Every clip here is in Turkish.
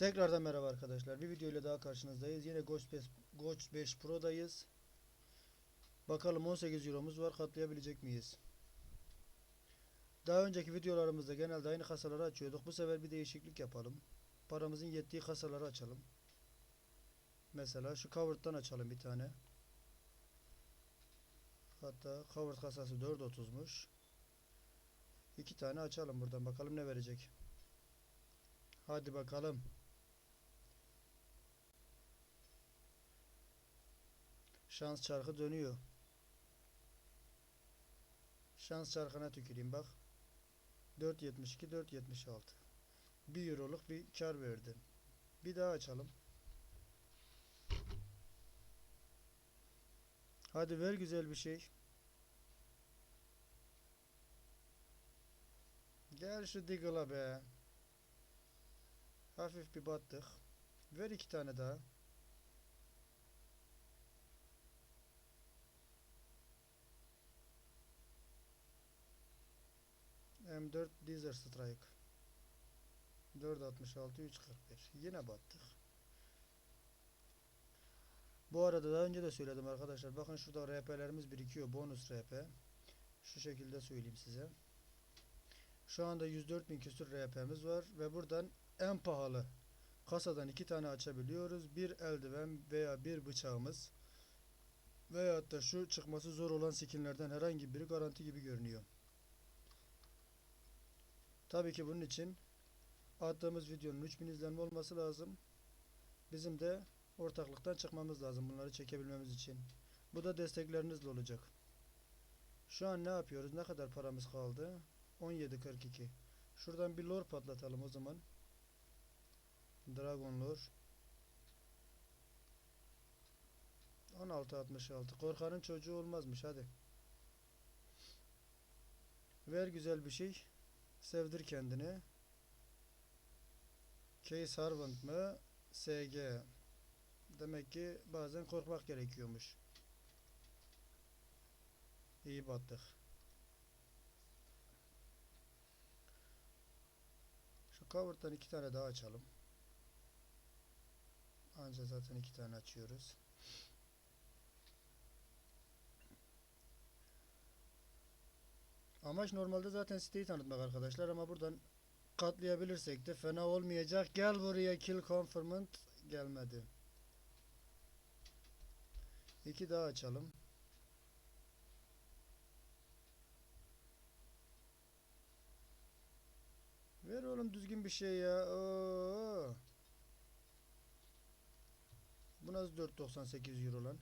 Tekrardan merhaba arkadaşlar. Bir video ile daha karşınızdayız. Yine Ghost 5, Ghost 5 Pro'dayız. Bakalım 18 Euro'muz var. Katlayabilecek miyiz? Daha önceki videolarımızda genelde aynı kasaları açıyorduk. Bu sefer bir değişiklik yapalım. Paramızın yettiği kasaları açalım. Mesela şu Covered'dan açalım bir tane. Hatta Covered kasası 4.30'muş. İki tane açalım buradan. Bakalım ne verecek. Hadi bakalım. Şans çarkı dönüyor. Şans çarkına tüküreyim bak. 4.72 4.76 1 euroluk bir kar verdi. Bir daha açalım. Hadi ver güzel bir şey. Gel şu Diggle'a be. Hafif bir battık. Ver iki tane daha. M4 Desert Strike 466 341 Yine battık. Bu arada daha önce de söyledim arkadaşlar. Bakın şurada RP'lerimiz birikiyor. Bonus RP. Şu şekilde söyleyeyim size. Şu anda 104.000 küsur RP'miz var ve buradan en pahalı kasadan iki tane açabiliyoruz. Bir eldiven veya bir bıçağımız veyahut da şu çıkması zor olan skinlerden herhangi biri garanti gibi görünüyor. Tabii ki bunun için attığımız videonun 3000 izlenme olması lazım. Bizim de ortaklıktan çıkmamız lazım bunları çekebilmemiz için. Bu da desteklerinizle olacak. Şu an ne yapıyoruz? Ne kadar paramız kaldı? 17.42. Şuradan bir lore patlatalım o zaman. Dragon lore. 16.66. Korkanın çocuğu olmazmış hadi. Ver güzel bir şey. Sevdir kendini. Case Harvard mı? SG. Demek ki bazen korkmak gerekiyormuş. İyi battık. Şu cover'dan iki tane daha açalım. Anca zaten iki tane açıyoruz. Amaç normalde zaten siteyi tanıtmak arkadaşlar ama buradan katlayabilirsek de fena olmayacak. Gel buraya kill confirmant gelmedi. İki daha açalım. Ver oğlum düzgün bir şey ya. Oo. Bu nasıl 4.98 euro lan?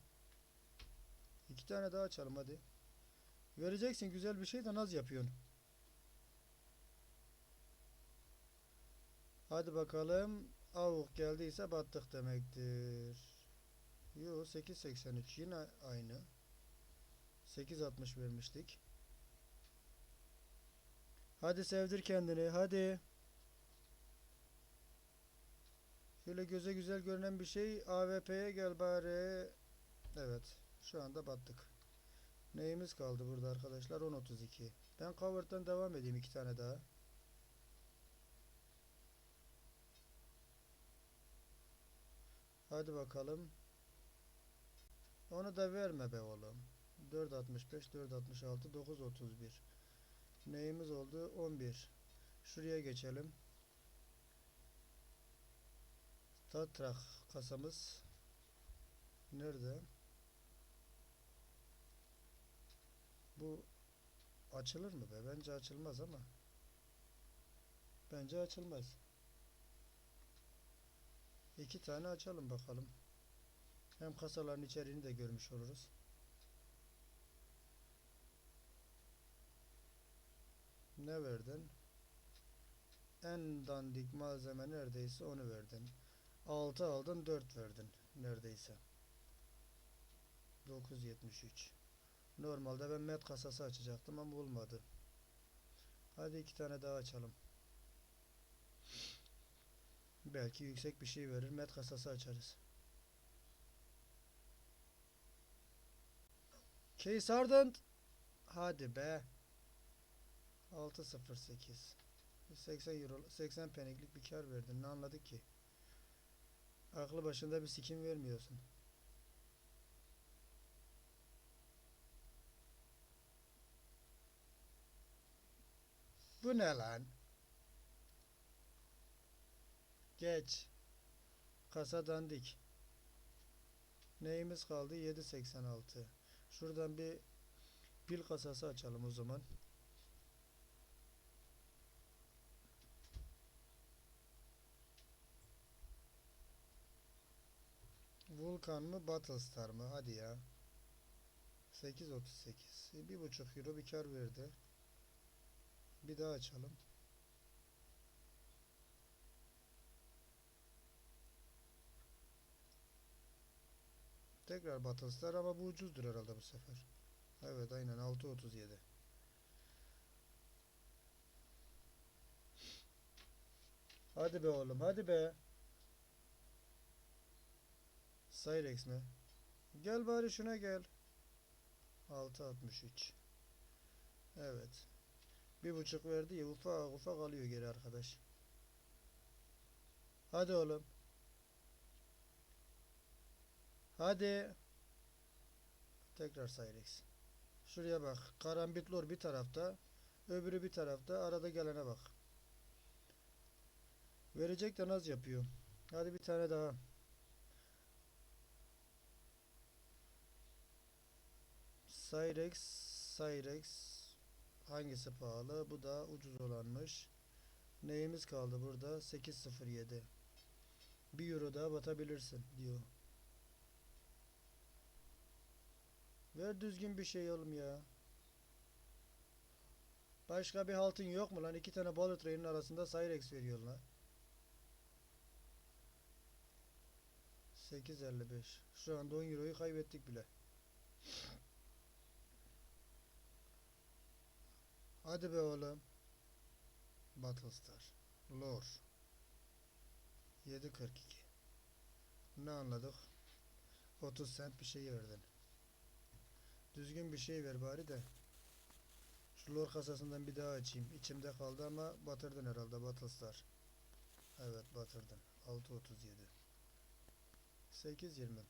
İki tane daha açalım hadi. Vereceksin güzel bir şey de naz yapıyorsun. Hadi bakalım. Avuk geldiyse battık demektir. Yo 8.83 yine aynı. 8.60 vermiştik. Hadi sevdir kendini hadi. Şöyle göze güzel görünen bir şey. AWP'ye gel bari. Evet. Şu anda battık. Neyimiz kaldı burada arkadaşlar? 10.32. Ben cover'dan devam edeyim iki tane daha. Hadi bakalım. Onu da verme be oğlum. 4.65, 4.66, 9.31. Neyimiz oldu? 11. Şuraya geçelim. Tatrak kasamız nerede? Bu açılır mı be? Bence açılmaz ama. Bence açılmaz. İki tane açalım bakalım. Hem kasaların içeriğini de görmüş oluruz. Ne verdin? En dandik malzeme neredeyse onu verdin. 6 aldın 4 verdin neredeyse. 973. Normalde ben met kasası açacaktım ama olmadı. Hadi iki tane daha açalım. Belki yüksek bir şey verir met kasası açarız. Case Ardent. Hadi be. 608. 80 euro 80 peneklik bir kar verdin. Ne anladık ki? Aklı başında bir sikim vermiyorsun. Bu ne lan? Geç. Kasa dandik. Neyimiz kaldı? 7.86. Şuradan bir pil kasası açalım o zaman. Vulkan mı Battlestar mı? Hadi ya. 8.38. E, Bir buçuk euro bir kar verdi. Bir daha açalım. Tekrar Battlestar ama bu ucuzdur herhalde bu sefer. Evet aynen 6.37. Hadi be oğlum hadi be. Cyrex mi? Gel bari şuna gel. 6.63. Evet. Bir buçuk verdi ya ufak ufak alıyor geri arkadaş. Hadi oğlum. Hadi. Tekrar Cyrex. Şuraya bak. Karambitlor bir tarafta. Öbürü bir tarafta. Arada gelene bak. Verecek de naz yapıyor. Hadi bir tane daha. Cyrex, Cyrex. Hangisi pahalı? Bu da ucuz olanmış. Neyimiz kaldı burada? 8.07. 1 euro daha batabilirsin diyor. Ver düzgün bir şey oğlum ya. Başka bir haltın yok mu lan? İki tane bullet train'in arasında Cyrex veriyor lan. 8.55. Şu anda 10 euroyu kaybettik bile. Hadi be oğlum. Battlestar. Lore. 7.42. Ne anladık? 30 cent bir şey verdin. Düzgün bir şey ver bari de. Şu lore kasasından bir daha açayım. İçimde kaldı ama batırdın herhalde Battlestar. Evet batırdın. 6.37. 8.20.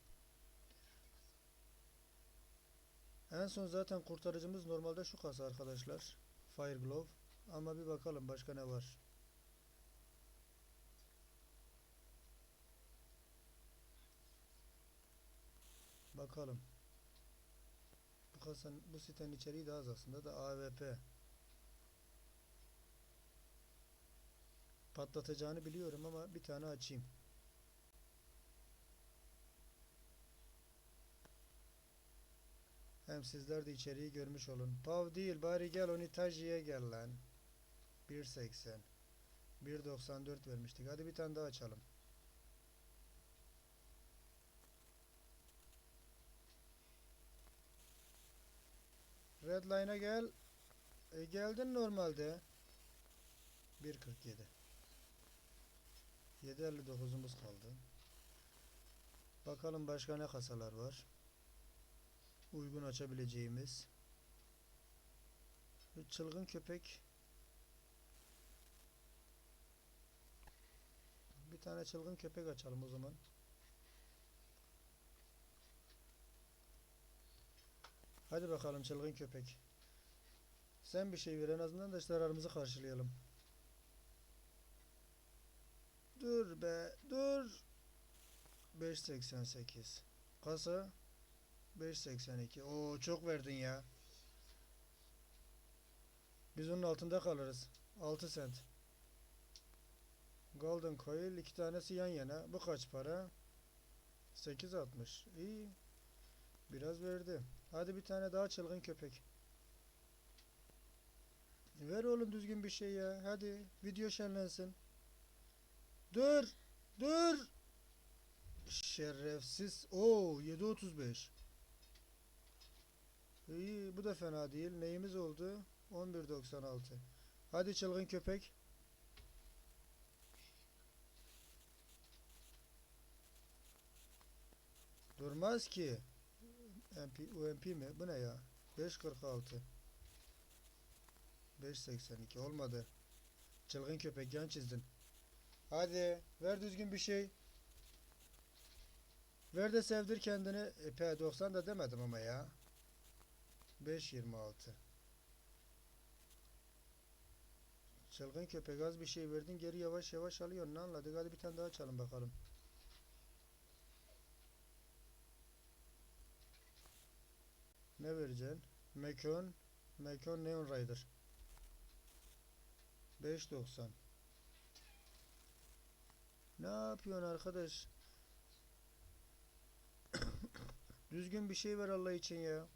En son zaten kurtarıcımız normalde şu kasa arkadaşlar. Fire Glove. Ama bir bakalım başka ne var. Bakalım. Bu kasanın, bu sitenin içeriği de az aslında da AWP. Patlatacağını biliyorum ama bir tane açayım. Hem sizler de içeriği görmüş olun. Pav değil bari gel Onitaji'ye gel lan. 1.80 1.94 vermiştik. Hadi bir tane daha açalım. Redline'a gel. E, geldin normalde. 1.47 7.59'umuz kaldı. Bakalım başka ne kasalar var. Uygun açabileceğimiz. Çılgın köpek. Bir tane çılgın köpek açalım o zaman. Hadi bakalım çılgın köpek. Sen bir şey ver en azından da zararımızı karşılayalım. Dur be dur. 5.88 Kasa 5.82 Oo çok verdin ya. Biz onun altında kalırız. 6 cent. Golden Coil iki tanesi yan yana. Bu kaç para? 8.60. İyi. Biraz verdi. Hadi bir tane daha çılgın köpek. Ver oğlum düzgün bir şey ya. Hadi video şenlensin. Dur. Dur. Şerefsiz. Oo 7.35. İyi bu da fena değil. Neyimiz oldu? 11.96. Hadi çılgın köpek. Durmaz ki. MP, UMP mi? Bu ne ya? 5.46 5.82 olmadı. Çılgın köpek yan çizdin. Hadi ver düzgün bir şey. Ver de sevdir kendini. E, P90 da demedim ama ya. 5.26 Çılgın köpek az bir şey verdin geri yavaş yavaş alıyorsun. Ne anladık? Hadi bir tane daha açalım bakalım. Ne vereceksin? Mekon Mekon Neon Rider 5.90 Ne yapıyorsun arkadaş? Düzgün bir şey ver Allah için ya.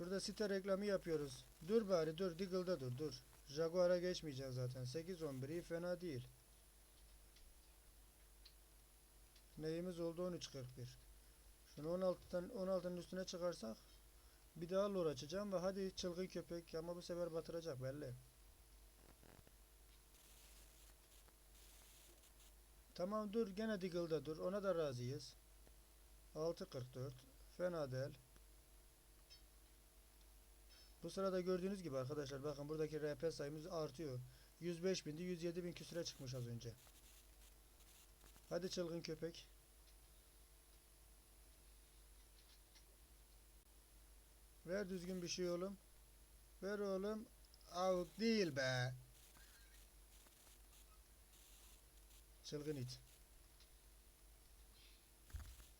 Şurada site reklamı yapıyoruz. Dur bari dur. Diggle'da dur dur. Jaguar'a geçmeyeceksin zaten. 8-11 iyi fena değil. Neyimiz oldu 13.41. Şunu 16'dan 16'nın üstüne çıkarsak bir daha lor açacağım ve hadi çılgın köpek ama bu sefer batıracak belli. Tamam dur gene Diggle'da dur. Ona da razıyız. 6.44 fena değil. Bu sırada gördüğünüz gibi arkadaşlar bakın buradaki RP sayımız artıyor. 105 bindi 107 bin küsüre çıkmış az önce. Hadi çılgın köpek. Ver düzgün bir şey oğlum. Ver oğlum. Out değil be. Çılgın it.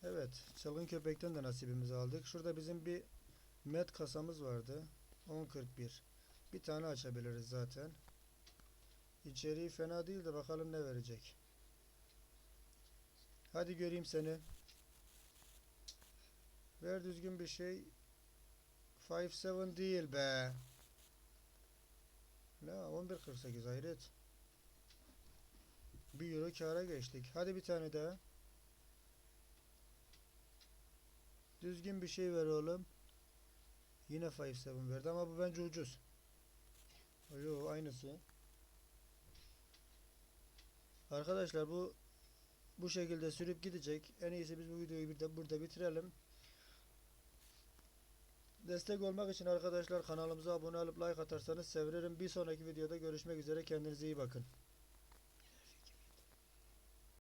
Evet. Çılgın köpekten de nasibimizi aldık. Şurada bizim bir met kasamız vardı. 10.41. Bir tane açabiliriz zaten. İçeriği fena değil de bakalım ne verecek. Hadi göreyim seni. Ver düzgün bir şey. 5.7 değil be. Ne 11.48 hayret. 1 euro kâra geçtik. Hadi bir tane daha. Düzgün bir şey ver oğlum. Yine 5.7 verdi ama bu bence ucuz. Yo aynısı. Arkadaşlar bu bu şekilde sürüp gidecek. En iyisi biz bu videoyu bir de burada bitirelim. Destek olmak için arkadaşlar kanalımıza abone olup like atarsanız sevinirim. Bir sonraki videoda görüşmek üzere. Kendinize iyi bakın.